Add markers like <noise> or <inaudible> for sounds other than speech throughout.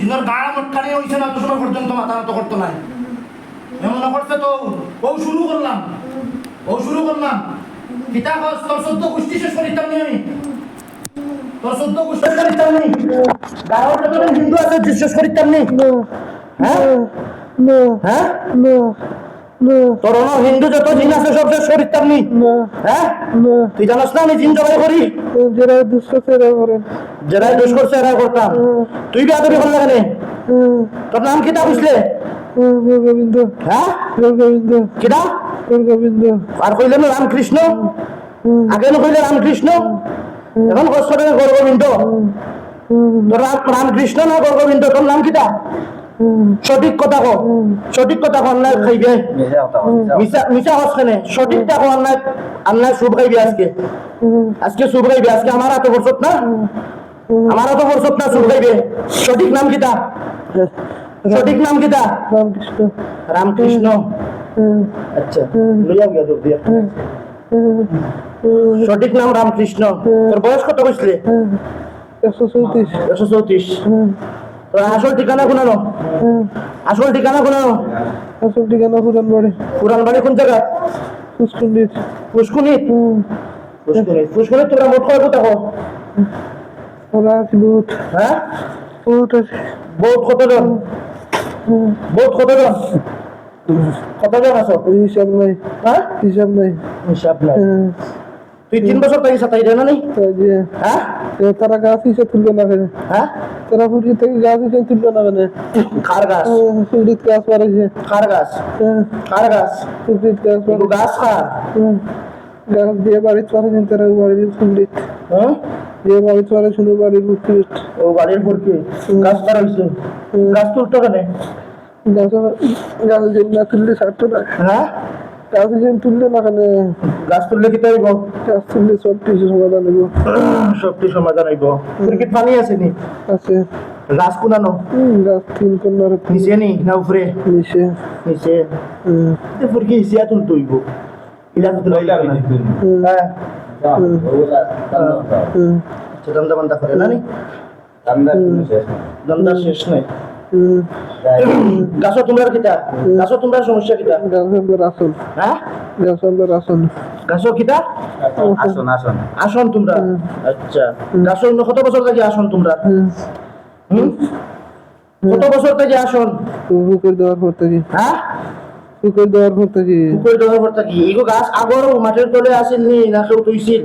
গাড়া মটকানি হয়েছে না সময় পর্যন্ত মাথা নত করতো নাই। এমন করছে তো ও শুরু করলাম। ও শুরু করলাম। কিতা তোর সদ্য গোষ্ঠী শেষ করিতাম নি আমি। তোর সদ্য গোষ্ঠী করিতাম নি গাড়ার যত হিন্দু আছে শেষ করিতাম নি হ্যাঁ? হ্যাঁ? তোর হিন্দু যত জিন আছে সব শেষ করিতাম নি হ্যাঁ? তুই জানাস না আমি জিন জবাই করি। যারাই দোষ করছে এরাই করতাম। তুই বিয়া ধরি ভালো লাগে তোর নাম কিতা বুঝলে? গোবিন্দ। হ্যাঁ? গোবিন্দ। কিতা গোবিন্দ। আর কইলে না রামকৃষ্ণ? আগে না কইলে রামকৃষ্ণ? এখন কষ্ট করে গৌরগোবিন্দ তোর রাম রামকৃষ্ণ না গৌরগোবিন্দ তোর নাম কিতা সঠিক কথা কো সঠিক কথা কো আল্লাহ খাইবে। হস কেনে? সঠিকটা কো আল্লাহ আল্লাহ শুভ খাইবে আজকে। আজকে শুভ খাইবে আজকে আমার হাতে বরসত না? আমার হাতে বরসত না শুভ খাইবে সঠিক নাম কিতা? সঠিক নাম কিতা? রামকৃষ্ণ। রামকৃষ্ণ। আচ্ছা লইয়া গিয়া দৌড় দিয়া। সঠিক নাম রামকৃষ্ণ। তোর বয়স কত কইছিলে? একশো চৌত্রিশ। একশো চৌত্রিশ। তোর আসল ঠিকানা কোনানো? আসল ঠিকানা কোনানো? আসল ঠিকানা পুরান বাড়ি পুরান বাড়ি কোন জায়গা? পুষ্কুন্ডিত পুষ্কুনি পুষ্কুনি পুষ্কুনি তোরা মোট কয় কোথা ওরা বহুত হ্যাঁ? বহুত আছে বহুত কতজন? বহুত কতজন? কতজন আছো? হিসাব নাই। হ্যাঁ? হিসাব নাই। হিসাব নাই। হ্যাঁ, তুই তিন বছর থেকে সাতাই দেয় না নি? তাই যে হ্যাঁ? তারা গাছ হিসেবে তুলবে না কেন? হ্যাঁ? তারা পুরী থেকে গাছ হিসেবে তুলবে না কেন? খার গাছ? সুরিত গাছ পারেছে খার গাছ? খার গাছ? সুরিত গাছ গাছ খার গাছ দিয়ে বাড়িতে পারেছেন তারা বাড়ির হ্যাঁ? যে বাড়িতে পারে শুধু বাড়ির বুঝতে ও বাড়ির ফুরকি গাছ খার হয়েছে? গাছ তুলতো কেন গাছ গাছ না তুললে ছাড়তো না। হ্যাঁ? গাছ যে তুললে না কেন? গাছ তুললে কি তাইব গাছ তুললে সব কিছু সমাধান হইব। <clears throat> সবটি সমাধান হইব। ফুরকিত পানি আছে নি? আছে। গাছ কুনানো? গাছ তিন কন্যার নিচে নি না উপরে? নিচে। নিচে। হুম, এ ফুরকি হিসিয়া তুলতো হইব? ইলা তুলতে হইব না। হ্যাঁ। হুম, দান্দা বান্দা করে না নি দান্দা শেষ নাই। গাছ তোমরা কিতা গাছ তোমরা সমস্যা কিতা আসন? হ্যাঁ গাছ আসন গাছ কিতা আসুন আসুন আসন তোমরা আচ্ছা গাছ কত বছর থেকে আসন? তোমরা কত বছর থেকে আসন দেওয়ার পর থেকে হ্যাঁ? পুকুর দেওয়ার দেওয়ার এগো গাছ আগর মাটির তলে আসিল নি না কেউ তুইছিল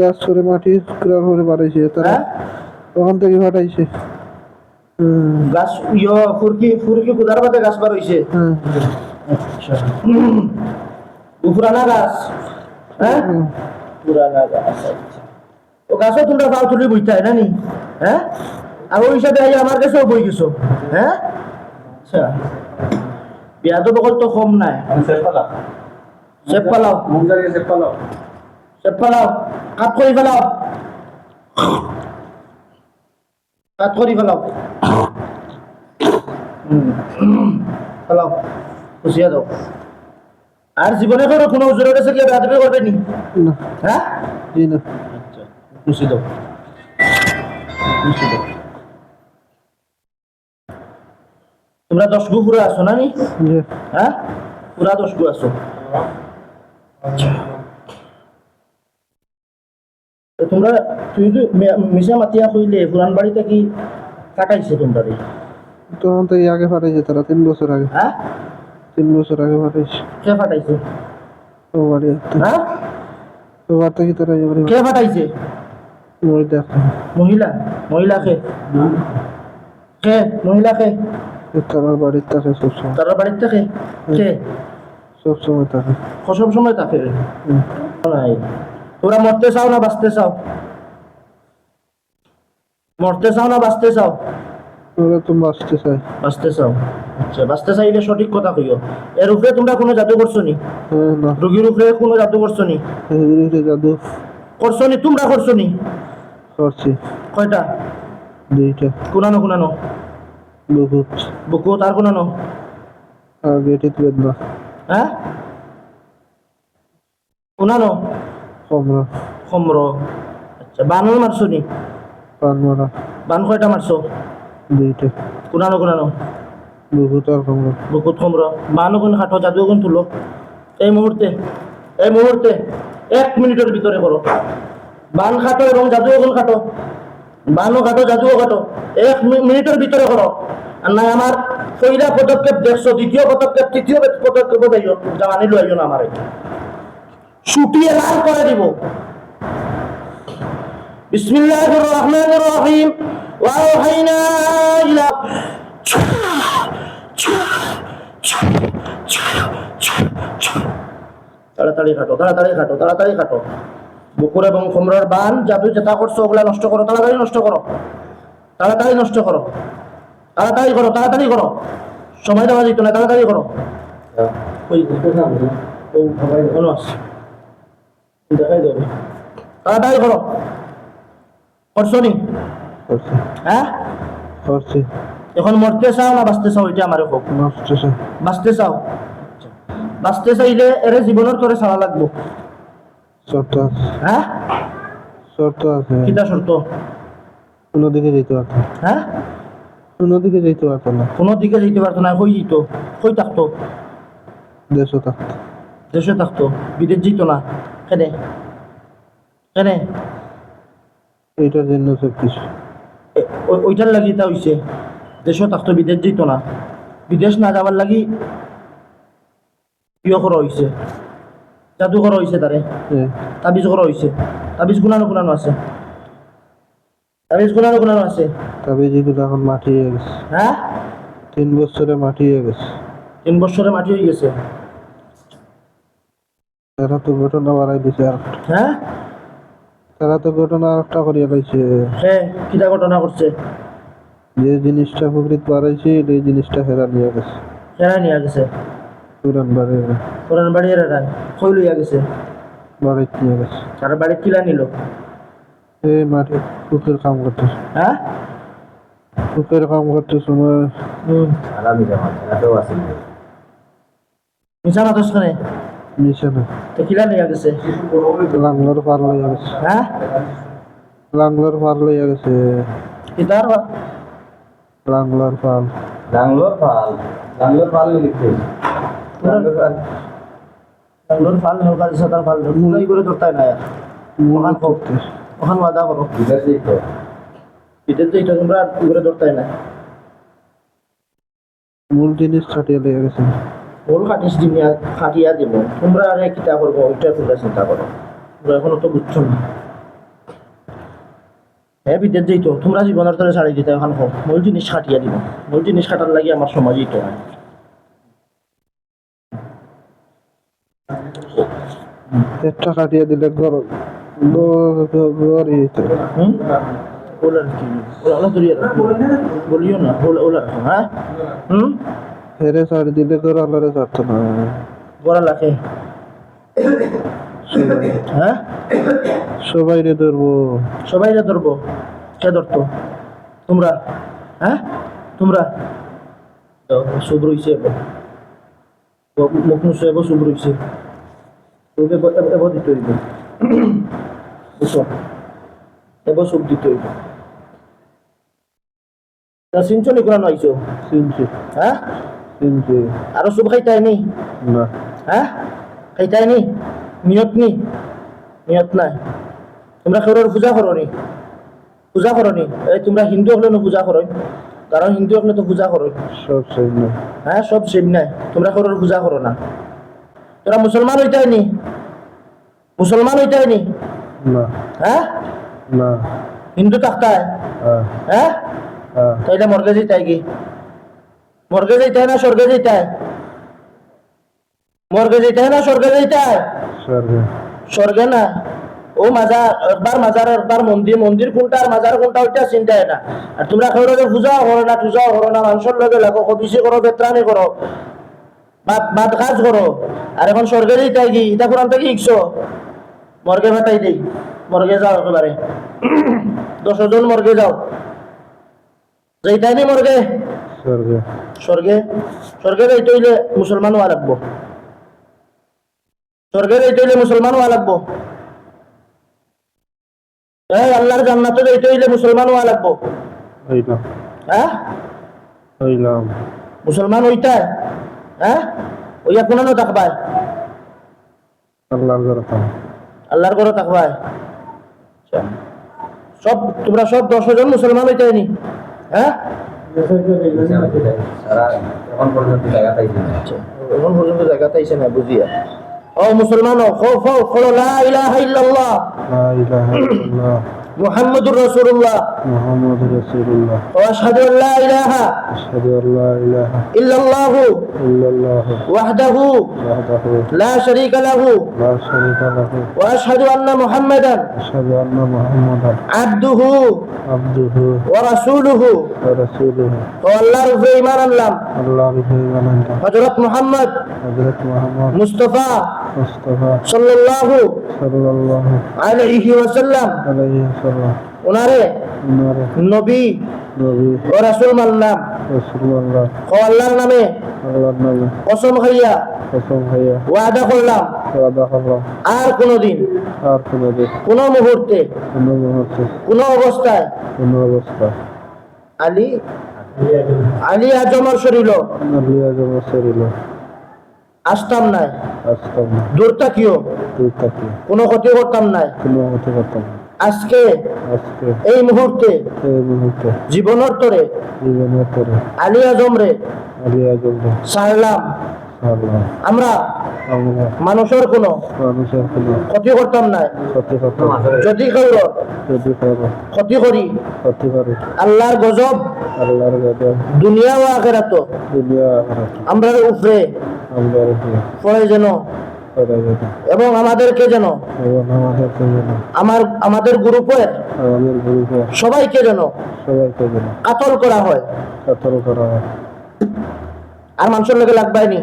গাছ করে মাটি করার পরে বাড়াইছে তারা হ্যাঁ? থেকে ফাটাইছে। গাছ ইয় ফুরকি ফুরকি কুদার বাদে গাছ বার হইছে আচ্ছা। পুরানা গাছ হ্যাঁ। পুরানা গাছ আচ্ছা। ও গাছও তোমরা পাও তুলি বইতে না নি? হ্যাঁ? আর ওই হিসাবে আমার কাছেও বই গেছো হ্যাঁ? আচ্ছা। তো বকল তো কম নাই। চেপ পালাও চেপ পালাও কাট কৰি পেলাও। কাট কৰি পেলাও। পেলাও। কুচিয়া দাও আর জীবনে করো কোনো ওজোরের কাছে গিয়ে বেয়াদবি করবে নি? না। হ্যাঁ আচ্ছা কুচি দাও কুচি দাও তোমরা দশ গু পুরো আছো না নি হ্যাঁ? পুরা দশ গু আছো। আচ্ছা। তোমরা তুই তো মিশা মাতিয়া কইলে পুরান বাড়িতে কি কাটাইছে তোমরা রে? তখন থেকে আগে ফাটাইছে তারা তিন বছর আগে। হ্যাঁ? তিন বছর আগে ফাটাইছে। কে ফাটাইছে? ও বাড়ি হ্যাঁ? তো তারা এবারে কে ফাটাইছে? মই মহিলা। মহিলা? কে কে? মহিলা কে তারা বাড়ির থাকে সবসময় তারা বাড়ির থেকে কে? সবসময় থাকে সব সময় থাকে। নাই। তোমরা মরতে চাও না বাঁচতে চাও? মরতে চাও না বাঁচতে চাও? ওরা তো বাঁচতে চায় বাঁচতে চাও। আচ্ছা বাঁচতে চাইলে সঠিক কথা কইও। এর উপরে তোমরা কোনো জাদু করছ নি? হ্যাঁ না। রোগীর উপরে কোনো জাদু করছ নি? জাদু। করছ নি? তোমরা করছ নি? করছি। কয়টা? দুইটা। কোনানো কোনানো। বহুত বুকু তার কোনানো আর গেটিত বেদনা হ্যাঁ? কোনানো কমরা খমর। আচ্ছা বানও মারছো নি? পান মারা। বান কয়টা মারছো? দুইটা। কোনানো কোনানো বহুত আর কমরা বুকুত খমর। বানও কোন খাটো জাদু কোন তুলো? এই মুহূর্তে এই মুহূর্তে এক মিনিটের ভিতরে করো। বান খাটো এবং জাদু কোন খাটো? বানও খাটো জাদুও খাটো। এক মিনিটের ভিতরে করো। নাই আমার পয়লা পদক্ষেপ দেখছ, দ্বিতীয় পদক্ষেপ, তৃতীয় পদক্ষেপ জানি লো না আমারে। ছুটিয়ে লাল করে দিব। তাড়াতাড়ি খাটো তাড়াতাড়ি খাটো, তাড়াতাড়ি বুকুর এবং কুমড়োর বান, জাদু যেটা করছ, ওগুলা নষ্ট করো, তাড়াতাড়ি নষ্ট করো। তাড়াতাড়ি নষ্ট করো। তাড়াতাড়ি করো তাড়াতাড়ি করো। সময় দেওয়া যেত না তাড়াতাড়ি করো। দেবে। তাড়াতাড়ি করো। করছ নি? হ্যাঁ? এখন মরতে চাও না বাঁচতে চাও? এটা আমার হোক বাঁচতে চাও? বাঁচতে চাইলে এর জীবনের তোরে ছাড়া লাগবো। হ্যাঁ? শর্ত আছে। কিটা শর্ত? অন্যদিকে যেতে পারতো না। হ্যাঁ অন্যদিকে যেতে পারতো না। কোনো দিকে যেতে পারতো না কই যেত কই থাকতো। দেশও থাকতো। দেশে থাকতো বিদেশ যেত না। কেনে? কেনে? এইটার জন্য সব কিছু ওইটার লাগি তা হইছে দেশও থাকতো বিদেশ যেত না। বিদেশ না যাবার লাগি ইয়ে করা হইছে। জাদু করা হইছে তারে। হ্যাঁ। তাবিজ করা হইছে। তাবিজ গুনানো গুনানো আছে। তাবিজ গুনানো গুনানো আছে? তবে যেগুলো এখন মাটি হয়ে গেছে। হ্যাঁ? তিন বছরে মাটি হয়ে গেছে। তিন বছরে মাটি হয়ে গেছে? তারা তো ঘটনা বাড়াই দিছে আর। হ্যাঁ? তারা তো ঘটনা আর একটা করিয়া লাইছে। হ্যাঁ কিটা ঘটনা করছে যে জিনিসটা প্রকৃত বাড়াইছে এই জিনিসটা ফেরা নিয়ে গেছে। কেনা নিয়ে গেছে? পুরান বাড়ি কোরআন বাড়ি এরা কই লইয়া গেছে? বাড়িতে নিয়ে গেছে। তার বাড়ি কিলা নিল? এই মাটি পুকুর কাম করতে হ্যাঁ? পুকুর কাম করতে সময় হুম। আরামি জামা এটাও আছে। মিশা মাতস খানে নিচে না তো কিলা নিয়ে গেছে? লাংলোর পার লইয়া গেছে। হ্যাঁ? লাংলোর পার লইয়া গেছে। কিতার লাংলোর পাল। লাংলোর পাল? লাংলোর পাল লিখতে লাংলোর পাল। লোন ফাল নৌকার সাতার ফাল মুলাই করে ধরতাই না। মূল ওখান হোক। করতে ওখান ওয়াদা করো। বিদেশ যে এটা তোমরা ধরতাই না। মূল জিনিস কাটিয়ে লইয়া গেছে। কাটিস দিনিয়া কাটিয়া দিব। তোমরা আরে কিতা করব ওইটা তোমরা চিন্তা করো। তোমরা এখনও তো বুঝছ না। হ্যাঁ বিদেশ যেই তো তোমরা জীবনের তরে ছাড়ি দিতে এখন হোক মূল জিনিস কাটিয়া দিব। মূল জিনিস কাটার লাগে আমার সময় যেত না একটা কাটিয়ে দিলে ঘর ওলার কি ওলা ধরিয়া বলিও না ওলা ওলা হ্যাঁ হুম হেরে ছাড় দিলে ঘর আলারে ছাড়তো না গড়া সবাই হ্যাঁ সবাই রে ধরবো সবাই যা ধরবো কে ধরতো তোমরা হ্যাঁ তোমরা তো শুভ রইছে এবার মুখ নুসে এবার শুভ রইছে তোকে এবার দিতে হইব বুঝছ এবার শুভ দিতে হইব। আইছো চিনছি হ্যাঁ? চিনছি আরও শুভ খাইতাই নি না। হ্যাঁ? খাইতাই নি নিয়ত নি? নিয়ত নাই। তোমরা কেউর পূজা করো নি পূজা করো নি এই তোমরা হিন্দু হলে না পূজা করো কারণ হিন্দু হলে তো পূজা করো সব সেই না হ্যাঁ সব সেম নাই। তোমরা কেউর পূজা করো না। তোরা মুসলমান হইতাই নি মুসলমান হইতাই নি না। হ্যাঁ? না। হিন্দু থাকতায় হ্যাঁ। তাইলে মর্গে যেতাই কি? মর্গে যেতাই না স্বর্গে যেতাই মর্গে যেতাই না স্বর্গে যেতাই স্বর্গে। স্বর্গে না? ও মাজার একবার মাজার একবার মন্দির মন্দির কোনটা আর মাজার কোনটা ওইটা চিন্তায় না আর তোমরা লোকে পূজাও করো না টুজাও করো না মানুষের লগে লাগো কবিসি করো বেত্রানি করো বাদ বাদ কাজ করো। আর এখন সরকারি তাই কি? ইটা কোরআন থেকে শিখছো? মর্গে ভাটাই দেই মর্গে যাও একেবারে। দশজন মর্গে যাও। যেইটাই মর্গে স্বর্গে। স্বর্গে স্বর্গে যাইতে হইলে মুসলমান হওয়া লাগবো। স্বর্গে যাইতে হইলে মুসলমান হওয়া লাগবো। এই আল্লাহর জান্নাতে যাইতে হইলে মুসলমান হওয়া লাগবো। হ্যাঁ? হইলাম। মুসলমান হইতা হ্যাঁ? ওইয়া থাকবাই? আল্লাহর আল্লাহর ঘরে থাকবাই সব তোমরা সব দশ জন মুসলমান হইতে নি হ্যাঁ? সারা এখন পর্যন্ত জায়গা পাইছি না। আচ্ছা, বুঝিয়া। ও মুসলমান লা ইলাহা ইল্লাল্লাহ। লা ইলাহা ইল্লাল্লাহ। মুহাম্মাদুর محمد رسول الله واشهد ان لا اله اشهد ان لا اله الا الله الا الله وحده وحده لا شريك له لا شريك له واشهد ان محمدا اشهد ان محمدا আবদুহু আবদুহু। ওয়া রাসূলুহু। ওয়া রাসূলুহু। ও আল্লাহর উপরে ঈমান আনলাম। আল্লাহর উপরে ঈমান আনলাম। হযরত মুহাম্মদ। হযরত মুহাম্মদ। মুস্তাফা। মুস্তাফা। সাল্লাল্লাহু সাল্লাল্লাহু আলাইহি ওনারে নবী ও রাসূল রাসূলুল্লাহ ও আল্লাহর নামে। কসম খাইয়া। ওয়াদা করলাম। আর কোনোদিন। আর কোনো দিন কোনো মুহূর্তে। কোনো অবস্থায়। কোনো অবস্থা। আলী। আলী আজমর শরীর আলিয়া জমা শরীর আসতাম নাই। আসতাম দূর থাকিও। তুই থাকি কোনো ক্ষতি করতাম নাই। কোনো হতে পারতাম না। আজকে এই মুহূর্তে জীবনের তরে আলী আজম রে সারলাম। আমরা মানুষের কোনো ক্ষতি করতাম না। যদি কেউ যদি কারও। ক্ষতি করি। আল্লাহর গজব দুনিয়া ও আখেরাত আমরা উপরে পড়ে যেন এবং আমাদেরকে যেন আমার আমাদের গ্রুপের গ্রুপে সবাইকে যেন সবাইকে যেন কাতল করা হয়। কাতল করা হয়। আর মানুষের লোকে লাগবাইনি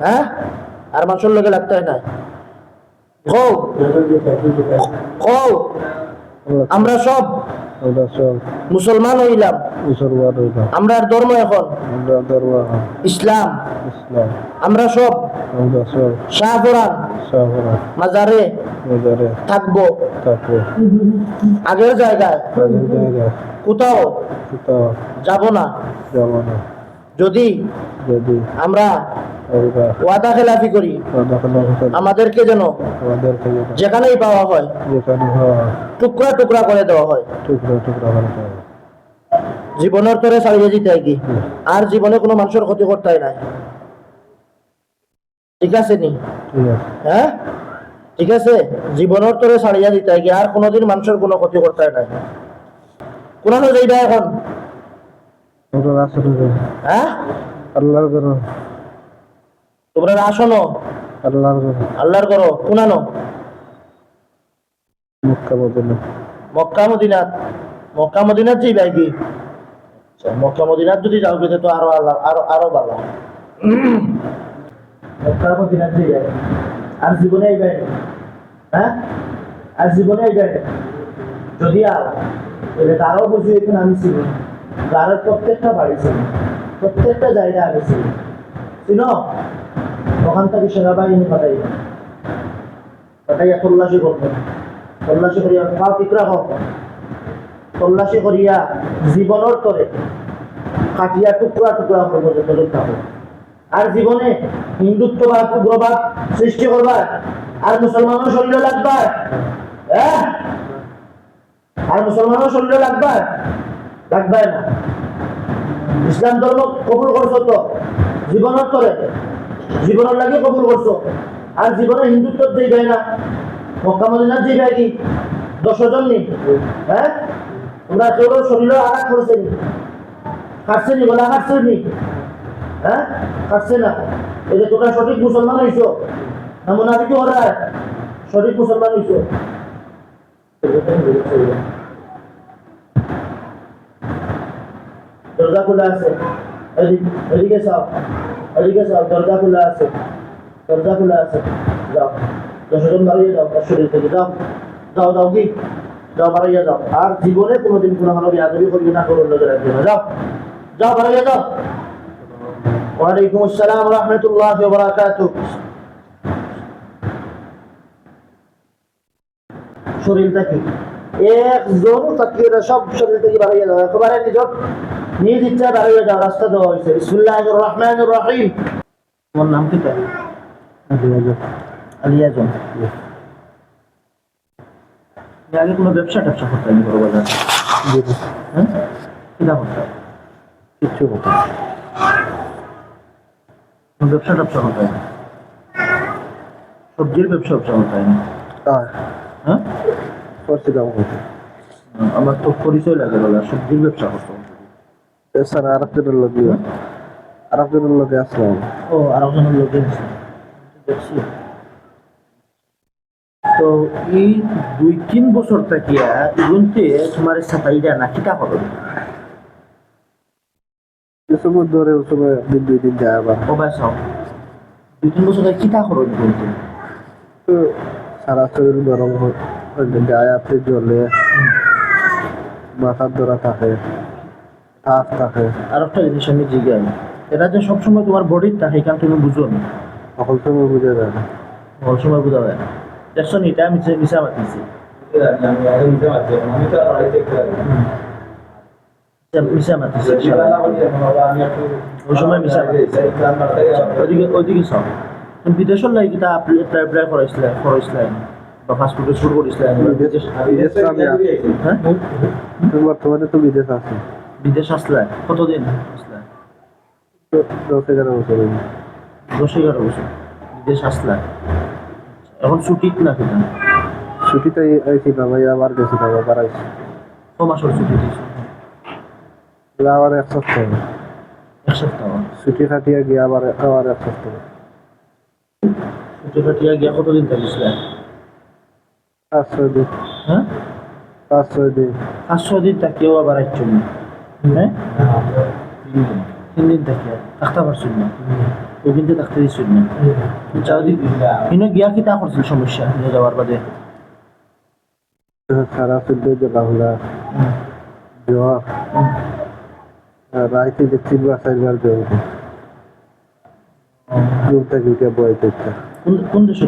হ্যাঁ? আর মানুষের লোকে লাগতে হয় না আমরা সব মুসলমান হইলাম। মুসলমান হইলাম। আমরা ধর্ম এখন? আমরা ইসলাম। ইসলাম। আমরা সব আমরা সব শাহপুরান মাজারে থাকব। থাকব। আগের জায়গায়? আগের জায়গায়। কোথাও? কোথাও? যাব না। যাব না। যদি যদি আমরা ওয়াদা খেলাফি করি। আমাদেরকে যেন যেখানেই পাওয়া হয় টুকরা টুকরা করে দেওয়া হয়। টুকরা টুকরা করে দেওয়া হয়। জীবনের তরে ছাড়িয়ে দিতে হয় কি? আর জীবনে কোনো মানুষের ক্ষতি করতে হয় না। ঠিক আছে নি? হ্যাঁ? ঠিক আছে? জীবনের তরে ছাড়িয়ে দিতে হয় কি? আর কোনোদিন মানুষের কোনো ক্ষতি করতে হয় না। কোনানো যাইবা এখন। হ্যাঁ? তোমরা আসনো আল্লাহর ঘর। আল্লাহর করো কোনানো মক্কা মদিনা। মক্কা মদিনাত মক্কা মদিনাত যাইবা কি আচ্ছা, মক্কা মদিনাত যদি যাও কিন্তু তো আরও আল্লাহ আরও আরও ভালো। মক্কা মদিনাত যাইবা আর জীবনে আইবা? হ্যাঁ? আর জীবনে আইবা? যদি আর তাহলে তারাও বুঝি এখানে আমি ছিল প্রত্যেকটা বাড়ি ছিল প্রত্যেকটা জায়গা আমি ছিল ছিল ওখান থেকে সেনাবাহিনী পাঠাই পাঠাইয়া তল্লাশি করবেন তল্লাশি করিয়া তল্লাশি করিয়া জীবনের তরে কাটিয়া টুকরা টুকরা থাকো আর জীবনে হিন্দুত্ববাদ, উগ্রবাদ সৃষ্টি করবার, আর মুসলমানের শরীরে লাগবার হ্যাঁ? আর মুসলমানের শরীরে লাগবার লাগবে না। ইসলাম ধর্ম কবুল করছ তো? জীবনের তরে জীবনের লাগে কবুল করছ। আর জীবনে হিন্দুত্ব দিবে না, মক্কা মদিনা দিবে কি? দশ জন নি হ্যাঁ? তোমরা কেউ শরীরে আঘাত করেছে নি। কাটছে নি, গলা কাটছে নি। হ্যাঁ? কাটছে না। এই যে তোমরা সঠিক মুসলমান হইছো না মুনাফিকি ওরা সঠিক মুসলমান হইছো। দরজা খোলা আছে। এদিক- সব এদিকে সব দরজা খোলা আছে, দরজা খোলা আছে, যাও। দশজন বাড়িয়ে যাও তার শরীর থেকে যাও। যাও যাও কি? যাও বাড়িয়ে যাও। আর জীবনে কোনোদিন কোনো ইয়াদবি করবি না যাও যাও বাড়িয়ে যাও। ওয়ালাইকুম আসসালাম রহমতুল্লাহ শরীরটা কি? একজন তাকিয়ে সব শরীর থেকে বাড়িয়ে যাও। একেবারে নিজ ইচ্ছা বাড়িয়ে যাও রাস্তা দেওয়া হয়েছে। বিসমুল্লাহ রহমান রহিম। তোমার নাম কি তাই আলিয়াজন আগে কোনো ব্যবসা ট্যাবসা করতে আমি বড় বাজার। হ্যাঁ? কিনা করতে কিচ্ছু ব্যবসা ট্যাবসা করতে হয় সবজির ব্যবসা ব্যবসা করতে হয়? না হ্যাঁ আমার তো পরিচয় লাগে বলে সবজির ব্যবসা করতে। স্যার আসলাম। ও দেখছি। তো এই দুই তিন বছর থাকিয়া ইগুনতে তোমার সাতাইরা না কিছু ধরে দিন দুই দিন যায় আবার। ও বাসাও দুই তিন বছর করো ইগুনতে তো সারা শরীর গরম হয় গায়ে আপনি জ্বলে মাথার ধরা থাকে। ঠাস থাকে। আর একটা জিনিস আমি জিজ্ঞাই এটা যে সবসময় তোমার বডির থাকে তুমি বুঝো না। সকল সময় বুঝে যায় না সকল সময় বুঝা যায় না। দেখছ নি এটা আমি যে মিশা মাতিছি। মিশা মাতিছি ওই সময় মিশা। ওইদিকে ওইদিকে চাও তুমি বিদেশের লাগে কিতা এপ্লাই করাইছিলে করাইছিলে বা শুরু করেছিলে হ্যাঁ? বর্তমানে তো বিদেশ আছে। বিদেশ আসলে? কতদিন আসলে? দশ এগারো বছর। দশ এগারো বছর বিদেশ আসলে? এখন ছুটিত না কিনা ছুটিতে আইছিলাম এই আবার গেছিলাম আবার আইছি ক মাসের ছুটি দিয়েছ? আবার এক সপ্তাহ। এক সপ্তাহ? ছুটি কাটিয়ে গিয়ে আবার আবার এক সপ্তাহ। ছুটি কাটিয়া গিয়া কতদিন থাকিছিলে পাঁচ ছয় দিন। হ্যাঁ? পাঁচ ছয় দিন। পাঁচ ছয় দিন থাকিও আবার আসছো হ্যাঁ? তিন দিন থাকিয়া থাকতে পারছিল না ওই কিন্তু থাকতে দিচ্ছিল না কিন্তু গিয়া কি তা করছিল সমস্যা? নিয়ে যাওয়ার বাদে। সারা চুলতে জ্বলা হলা জ্বর রাইতে চারবার জ্বর উঠে। ঘুম থেকে উঠে বয় কোন কোন দেশে